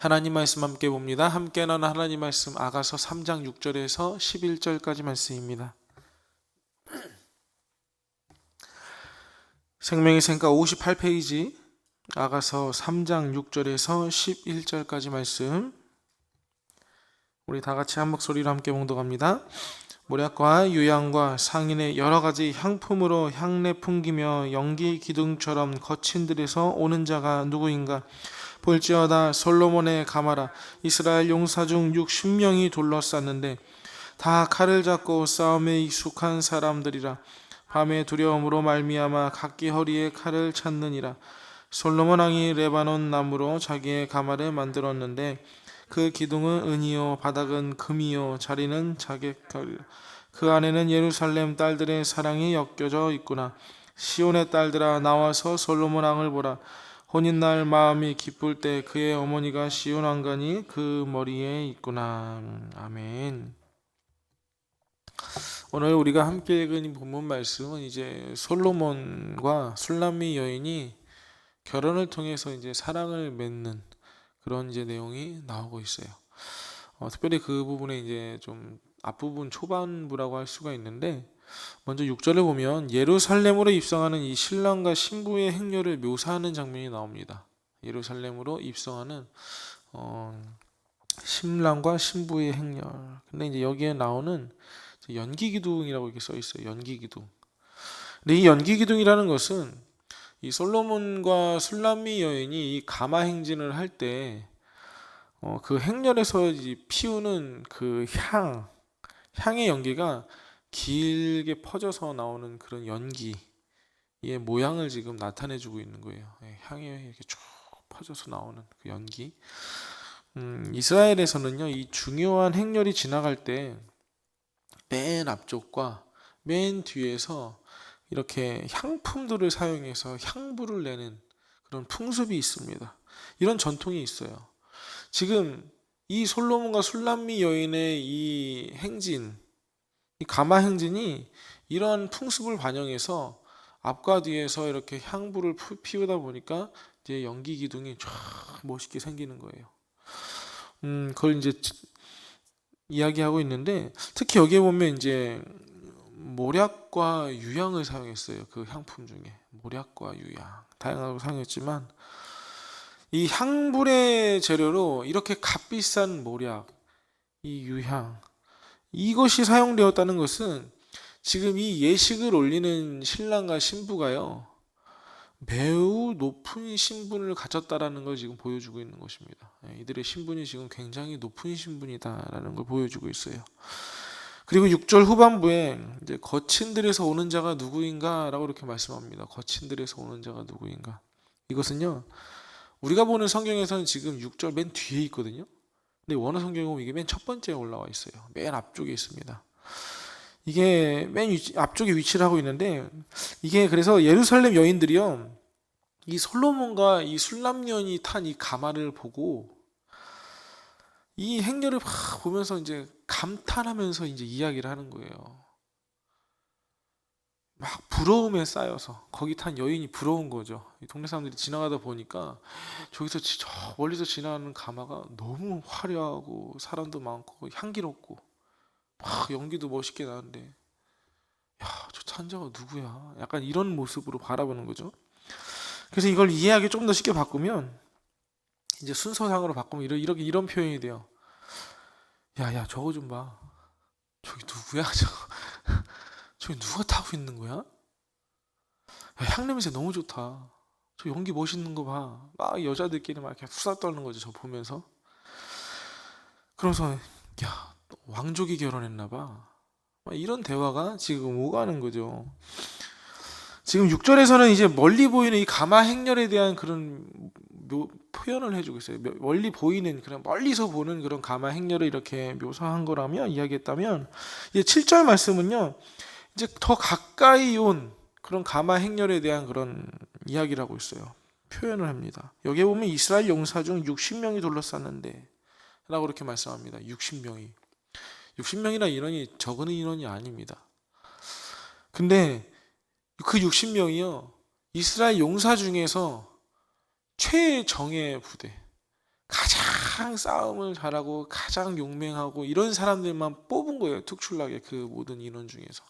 하나님 말씀 함께 봅니다. 함께 나는 하나님 말씀 아가서 3장 6절에서 11절까지 말씀입니다. 생명의 생가 58페이지 아가서 3장 6절에서 11절까지 말씀 우리 다 같이 한 목소리로 함께 봉독합니다. 모략과 유향과 상인의 여러 가지 향품으로 향내 풍기며 연기 기둥처럼 거친 들에서 오는 자가 누구인가? 볼지어다 솔로몬의 가마라. 이스라엘 용사 중 60명이 둘러쌌는데 다 칼을 잡고 싸움에 익숙한 사람들이라. 밤의 두려움으로 말미암아 각기 허리에 칼을 찾느니라. 솔로몬 왕이 레바논 나무로 자기의 가마를 만들었는데 그 기둥은 은이요 바닥은 금이요 자리는 자객털 그 안에는 예루살렘 딸들의 사랑이 엮여져 있구나. 시온의 딸들아 나와서 솔로몬 왕을 보라. 혼인날 마음이 기쁠 때 그의 어머니가 시온 왕관이 그 머리에 있구나. 아멘. 오늘 우리가 함께 읽은 이 본문 말씀은 이제 솔로몬과 술람미 여인이 결혼을 통해서 이제 사랑을 맺는 그런 이제 내용이 나오고 있어요. 어, 특별히 그 부분에 이제 좀 앞부분 초반부라고 할 수가 있는데 먼저 6절을 보면 예루살렘으로 입성하는 이 신랑과 신부의 행렬을 묘사하는 장면이 나옵니다. 예루살렘으로 입성하는 어, 신랑과 신부의 행렬. 근데 이제 여기에 나오는 연기 기둥이라고 이렇게 써 있어요. 연기 기둥. 근데 이 연기 기둥이라는 것은 이 솔로몬과 술람미 여인이 이 가마 행진을 할때 어, 그 행렬에서 피우는 그 향, 향의 연기가 길게 퍼져서 나오는 그런 연기의 모양을 지금 나타내주고 있는 거예요. 예, 향이 이렇게 쭉 퍼져서 나오는 그 연기. 음, 이스라엘에서는요, 이 중요한 행렬이 지나갈 때 맨 앞쪽과 맨 뒤에서 이렇게 향품들을 사용해서 향부를 내는 그런 풍습이 있습니다. 이런 전통이 있어요. 지금 이 솔로몬과 술람미 여인의 이 행진, 이 가마 행진이 이러한 풍습을 반영해서 앞과 뒤에서 이렇게 향부를 푸- 피우다 보니까 이제 연기 기둥이 쫙 멋있게 생기는 거예요. 음, 그걸 이제 이야기하고 있는데 특히 여기에 보면 이제 모략과 유향을 사용했어요. 그 향품 중에 모략과 유향 다양하게 사용했지만 이 향불의 재료로 이렇게 값비싼 모략, 이 유향 이것이 사용되었다는 것은 지금 이 예식을 올리는 신랑과 신부가요 매우 높은 신분을 가졌다라는 걸 지금 보여주고 있는 것입니다. 예, 이들의 신분이 지금 굉장히 높은 신분이다라는 걸 보여주고 있어요. 그리고 6절 후반부에 이제 거친들에서 오는 자가 누구인가라고 이렇게 말씀합니다. 거친들에서 오는 자가 누구인가? 이것은요. 우리가 보는 성경에서는 지금 6절 맨 뒤에 있거든요. 근데 원어 보면 이게 맨 첫 번째에 올라와 있어요. 맨 앞쪽에 있습니다. 이게 맨 위치- 앞쪽에 위치를 하고 있는데 이게 그래서 예루살렘 여인들이요. 이 솔로몬과 이 술람년이 탄 이 가마를 보고 이 행렬을 막 보면서 이제 감탄하면서 이제 이야기를 하는 거예요. 막 부러움에 쌓여서 거기 탄 여인이 부러운 거죠. 이 동네 사람들이 지나가다 보니까 저기서 지- 저 멀리서 지나가는 가마가 너무 화려하고 사람도 많고 향기롭고 막 연기도 멋있게 나는데 야, 저 찬자가 누구야? 약간 이런 모습으로 바라보는 거죠. 그래서 이걸 이해하기 조금 더 쉽게 바꾸면 이제 순서상으로 바꾸면 이런 이렇게 이런 표현이 돼요. 야, 야, 저거 좀 봐. 저기 누구야? 저거 저기 누가 타고 있는 거야? 야, 향 냄새 너무 좋다. 저 연기 멋있는 거 봐. 막 여자들끼리 막 이렇게 수다 떠는 거죠. 저 보면서. 그러면서 야, 왕족이 결혼했나 봐. 막 이런 대화가 지금 오가는 거죠. 지금 6절에서는 이제 멀리 보이는 이 가마 행렬에 대한 그런 묘- 표현을 해주고 있어요. 며- 멀리 보이는 그런 멀리서 보는 그런 가마 행렬을 이렇게 묘사한 거라면 이야기했다면 이제 7절 말씀은요. 이제 더 가까이 온 그런 가마 행렬에 대한 그런 이야기를 하고 있어요. 표현을 합니다. 여기에 보면 이스라엘 용사 중 60명이 둘러쌌는데 라고 이렇게 말씀합니다. 60명이. 60명이나 인원이 적은 인원이 아닙니다. 근데 그 60명이요. 이스라엘 용사 중에서 최정예 부대, 가장 싸움을 잘하고 가장 용맹하고 이런 사람들만 뽑은 거예요. 특출나게 그 모든 인원 중에서.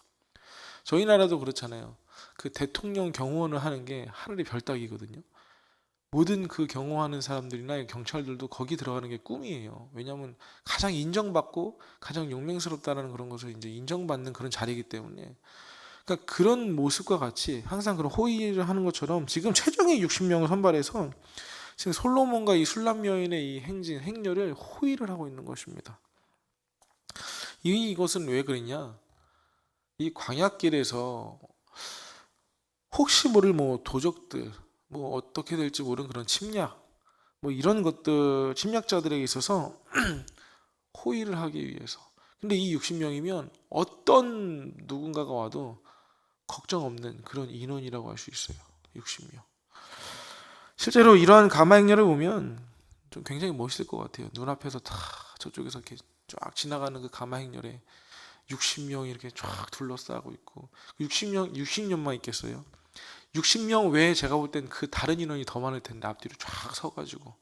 저희 나라도 그렇잖아요. 그 대통령 경호원을 하는 게 하늘의 별따기거든요. 모든 그 경호하는 사람들이나 경찰들도 거기 들어가는 게 꿈이에요. 왜냐하면 가장 인정받고 가장 용맹스럽다는 그런 것을 이제 인정받는 그런 자리이기 때문에. 그러니까 그런 모습과 같이 항상 그런 호의를 하는 것처럼 지금 최종의 60명을 선발해서 지금 솔로몬과 이 술람 여인의 이 행진 행렬을 호의를 하고 있는 것입니다. 이 이것은 왜 그랬냐? 이 광야길에서 혹시 모를 뭐 도적들 뭐 어떻게 될지 모르는 그런 침략 뭐 이런 것들 침략자들에게 있어서 호의를 하기 위해서. 근데 이 60명이면 어떤 누군가가 와도 걱정 없는 그런 인원이라고 할 수 있어요. 60명. 실제로 이러한 가마 행렬을 보면 좀 굉장히 멋있을 것 같아요. 눈앞에서 다 저쪽에서 이렇게 쫙 지나가는 그 가마 행렬에 60명이 이렇게 쫙 둘러싸고 있고 60명 60년만 있겠어요. 60명 외에 제가 볼 땐 그 다른 인원이 더 많을 텐데 앞뒤로 쫙 서가지고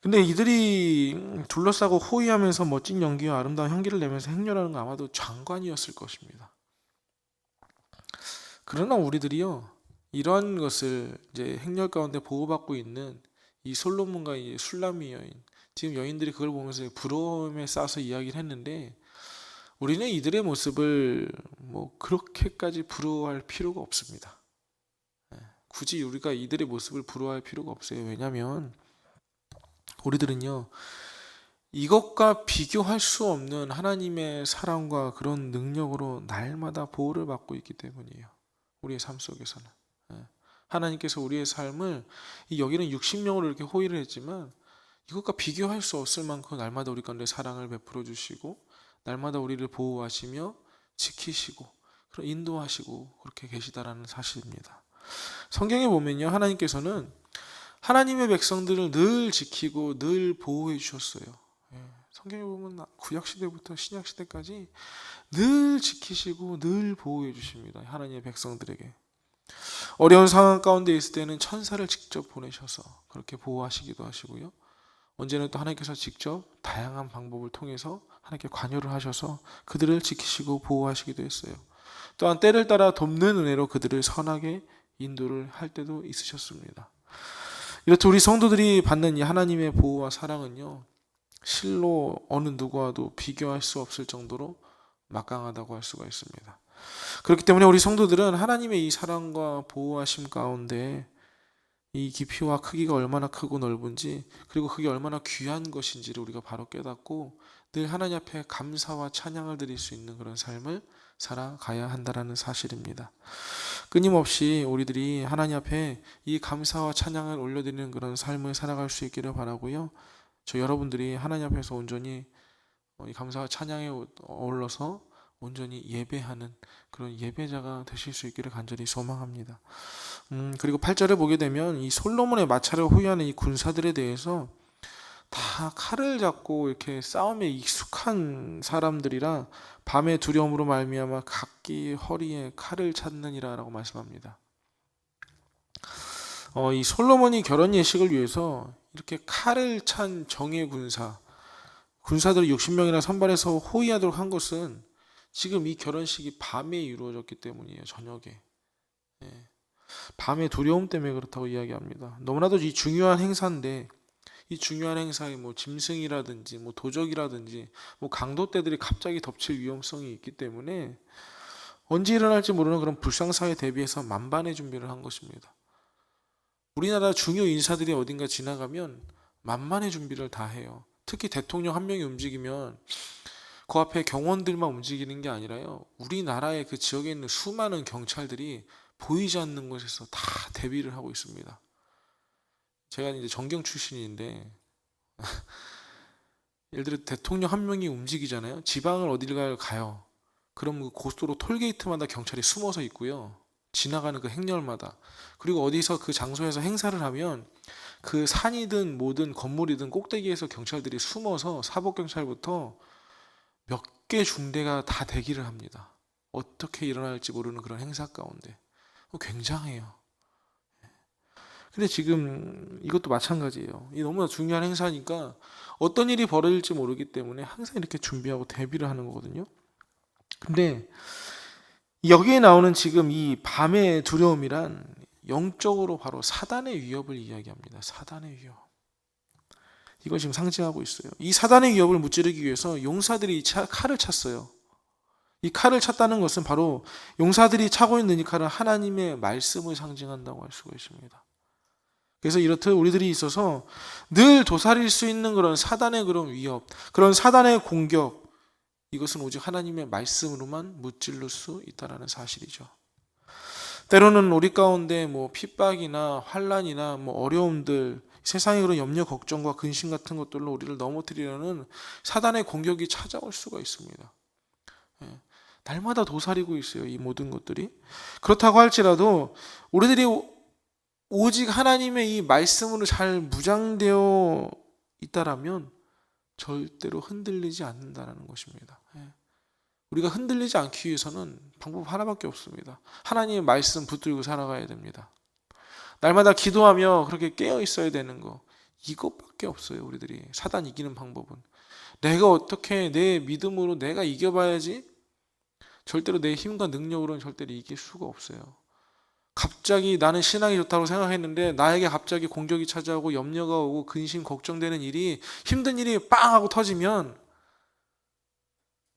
근데 이들이 둘러싸고 호위하면서 멋진 연기와 아름다운 향기를 내면서 행렬하는 건 아마도 장관이었을 것입니다. 그러나 우리들이요 이러한 것을 이제 행렬 가운데 보호받고 있는 이 솔로몬과 이 술라미 여인 지금 여인들이 그걸 보면서 부러움에 싸서 이야기를 했는데 우리는 이들의 모습을 뭐 그렇게까지 부러워할 필요가 없습니다. 예, 굳이 우리가 이들의 모습을 부러워할 필요가 없어요. 왜냐하면 우리들은요 이것과 비교할 수 없는 하나님의 사랑과 그런 능력으로 날마다 보호를 받고 있기 때문이에요. 우리의 삶 속에서는 예, 하나님께서 우리의 삶을 이 여기는 60명으로 이렇게 호의를 했지만 이것과 비교할 수 없을 만큼 날마다 우리 가운데 사랑을 베풀어 주시고 날마다 우리를 보호하시며 지키시고 그런 인도하시고 그렇게 계시다라는 사실입니다. 성경에 보면요 하나님께서는 하나님의 백성들을 늘 지키고 늘 보호해 주셨어요. 예, 성경에 보면 구약 시대부터 신약 시대까지 늘 지키시고 늘 보호해 주십니다. 하나님의 백성들에게 어려운 상황 가운데 있을 때는 천사를 직접 보내셔서 그렇게 보호하시기도 하시고요. 언제는 또 하나님께서 직접 다양한 방법을 통해서 하나님께 관여를 하셔서 그들을 지키시고 보호하시기도 했어요. 또한 때를 따라 돕는 은혜로 그들을 선하게 인도를 할 때도 있으셨습니다. 이렇듯 우리 성도들이 받는 이 하나님의 보호와 사랑은요, 실로 어느 누구와도 비교할 수 없을 정도로 막강하다고 할 수가 있습니다. 그렇기 때문에 우리 성도들은 하나님의 이 사랑과 보호하심 가운데 이 깊이와 크기가 얼마나 크고 넓은지 그리고 그게 얼마나 귀한 것인지를 우리가 바로 깨닫고 늘 하나님 앞에 감사와 찬양을 드릴 수 있는 그런 삶을 살아가야 한다라는 사실입니다. 끊임없이 우리들이 하나님 앞에 이 감사와 찬양을 올려드리는 그런 삶을 살아갈 수 있기를 바라고요. 저 여러분들이 하나님 앞에서 온전히 어, 이 감사와 찬양에 어울러서 온전히 예배하는 그런 예배자가 되실 수 있기를 간절히 소망합니다. 음, 그리고 8절을 보게 되면 이 솔로몬의 마차를 호위하는 이 군사들에 대해서 다 칼을 잡고 이렇게 싸움에 익숙한 사람들이라 밤의 두려움으로 말미암아 각기 허리에 칼을 찾느니라라고 말씀합니다. 어, 이 솔로몬이 결혼 예식을 위해서 이렇게 칼을 찬 정예 군사 군사들 60명이나 선발해서 호위하도록 한 것은 지금 이 결혼식이 밤에 이루어졌기 때문이에요. 저녁에. 예. 밤의 두려움 때문에 그렇다고 이야기합니다. 너무나도 이 중요한 행사인데 이 중요한 행사에 뭐 짐승이라든지 뭐 도적이라든지 뭐 강도떼들이 갑자기 덮칠 위험성이 있기 때문에 언제 일어날지 모르는 그런 불상사에 대비해서 만반의 준비를 한 것입니다. 우리나라 중요 인사들이 어딘가 지나가면 만만의 준비를 다 해요. 특히 대통령 한 명이 움직이면 그 앞에 경원들만 움직이는 게 아니라요. 우리나라의 그 지역에 있는 수많은 경찰들이 보이지 않는 곳에서 다 대비를 하고 있습니다. 제가 이제 전경 출신인데 예를 들어 대통령 한 명이 움직이잖아요. 지방을 어디를 가요. 그럼 그 고속도로 톨게이트마다 경찰이 숨어서 있고요. 지나가는 그 행렬마다 그리고 어디서 그 장소에서 행사를 하면 그 산이든 뭐든 건물이든 꼭대기에서 경찰들이 숨어서 사복 경찰부터 몇 개 중대가 다 대기를 합니다. 어떻게 일어날지 모르는 그런 행사 가운데 굉장해요. 근데 지금 이것도 마찬가지예요. 이 너무나 중요한 행사니까 어떤 일이 벌어질지 모르기 때문에 항상 이렇게 준비하고 대비를 하는 거거든요. 근데 여기에 나오는 지금 이 밤의 두려움이란 영적으로 바로 사단의 위협을 이야기합니다. 사단의 위협. 이걸 지금 상징하고 있어요. 이 사단의 위협을 무찌르기 위해서 용사들이 이 차- 칼을 찼어요. 이 칼을 찼다는 것은 바로 용사들이 차고 있는 이 칼은 하나님의 말씀을 상징한다고 할 수가 있습니다. 그래서 이렇듯 우리들이 있어서 늘 도사릴 수 있는 그런 사단의 그런 위협, 그런 사단의 공격, 이것은 오직 하나님의 말씀으로만 무찔러 수 있다라는 사실이죠. 때로는 우리 가운데 뭐 핍박이나 환란이나 뭐 어려움들, 세상의 그런 염려, 걱정과 근심 같은 것들로 우리를 넘어뜨리려는 사단의 공격이 찾아올 수가 있습니다. 예. 날마다 도사리고 있어요. 이 모든 것들이. 그렇다고 할지라도 우리들이 오- 오직 하나님의 이 말씀으로 잘 무장되어 있다라면 절대로 흔들리지 않는다는 것입니다. 예. 우리가 흔들리지 않기 위해서는 방법 하나밖에 없습니다. 하나님의 말씀 붙들고 살아가야 됩니다. 날마다 기도하며 그렇게 깨어 있어야 되는 거 이것밖에 없어요. 우리들이 사단 이기는 방법은 내가 어떻게 내 믿음으로 내가 이겨봐야지 절대로 내 힘과 능력으로는 절대로 이길 수가 없어요. 갑자기 나는 신앙이 좋다고 생각했는데 나에게 갑자기 공격이 찾아오고 염려가 오고 근심 걱정되는 일이 힘든 일이 빵 하고 터지면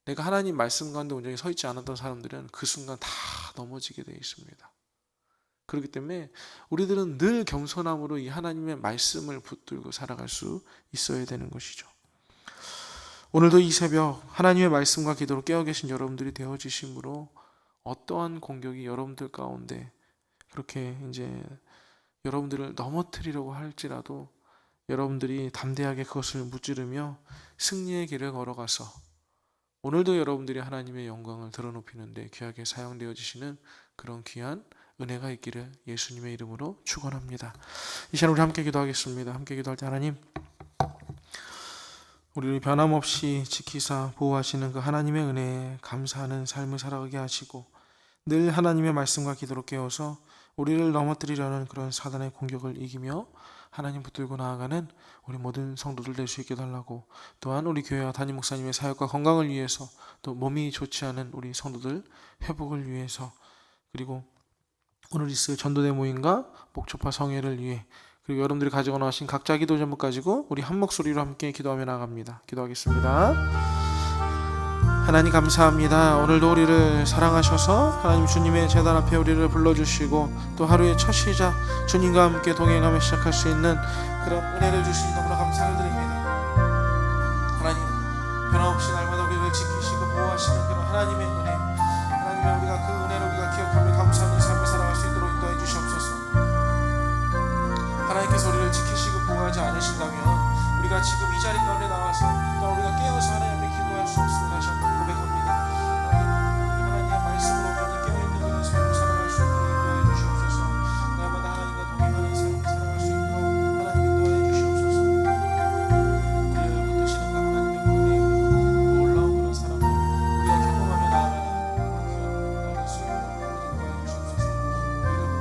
내가 하나님 말씀 가운데 온전히 서 있지 않았던 사람들은 그 순간 다 넘어지게 되어 있습니다. 그렇기 때문에 우리들은 늘 겸손함으로 이 하나님의 말씀을 붙들고 살아갈 수 있어야 되는 것이죠. 오늘도 이 새벽 하나님의 말씀과 기도로 깨어 계신 여러분들이 되어지심으로 어떠한 공격이 여러분들 가운데 그렇게 이제 여러분들을 넘어뜨리려고 할지라도 여러분들이 담대하게 그것을 무찌르며 승리의 길을 걸어가서 오늘도 여러분들이 하나님의 영광을 드러높이는데 귀하게 사용되어지시는 그런 귀한 은혜가 있기를 예수님의 이름으로 축원합니다. 이 시간 우리 함께 기도하겠습니다. 함께 기도할 때 하나님 우리를 변함없이 지키사 보호하시는 그 하나님의 은혜에 감사하는 삶을 살아가게 하시고 늘 하나님의 말씀과 기도로 깨워서 우리를 넘어뜨리려는 그런 사단의 공격을 이기며 하나님 붙들고 나아가는 우리 모든 성도들 될 수 있게 달라고 또한 우리 교회와 담임 목사님의 사역과 건강을 위해서 또 몸이 좋지 않은 우리 성도들 회복을 위해서 그리고 오늘 있을 전도대 모임과 목초파 성회를 위해 그리고 여러분들이 가지고 나오신 각자 기도 제목 가지고 우리 한 목소리로 함께 기도하며 나갑니다. 기도하겠습니다. 하나님 감사합니다. 오늘도 우리를 사랑하셔서 하나님 주님의 재단 앞에 우리를 불러주시고 또 하루의 첫 시작 주님과 함께 동행하며 시작할 수 있는 그런 은혜를 주시니 너무나 감사를 드립니다. 하나님 변함없이 날마다 우리를 지키시고 보호하시는 그런 하나님의 은혜 하나님 우리가 그 은혜를 우리가 기억하며 감사하는 삶을 살아갈 수 있도록 인도해 주시옵소서 하나님께서 우리를 지키시고 보호하지 않으신다면 우리가 지금 이 자리 가운데 나와서 또 우리가 깨어서 하나님의 기도할 수 없음을 다시 한번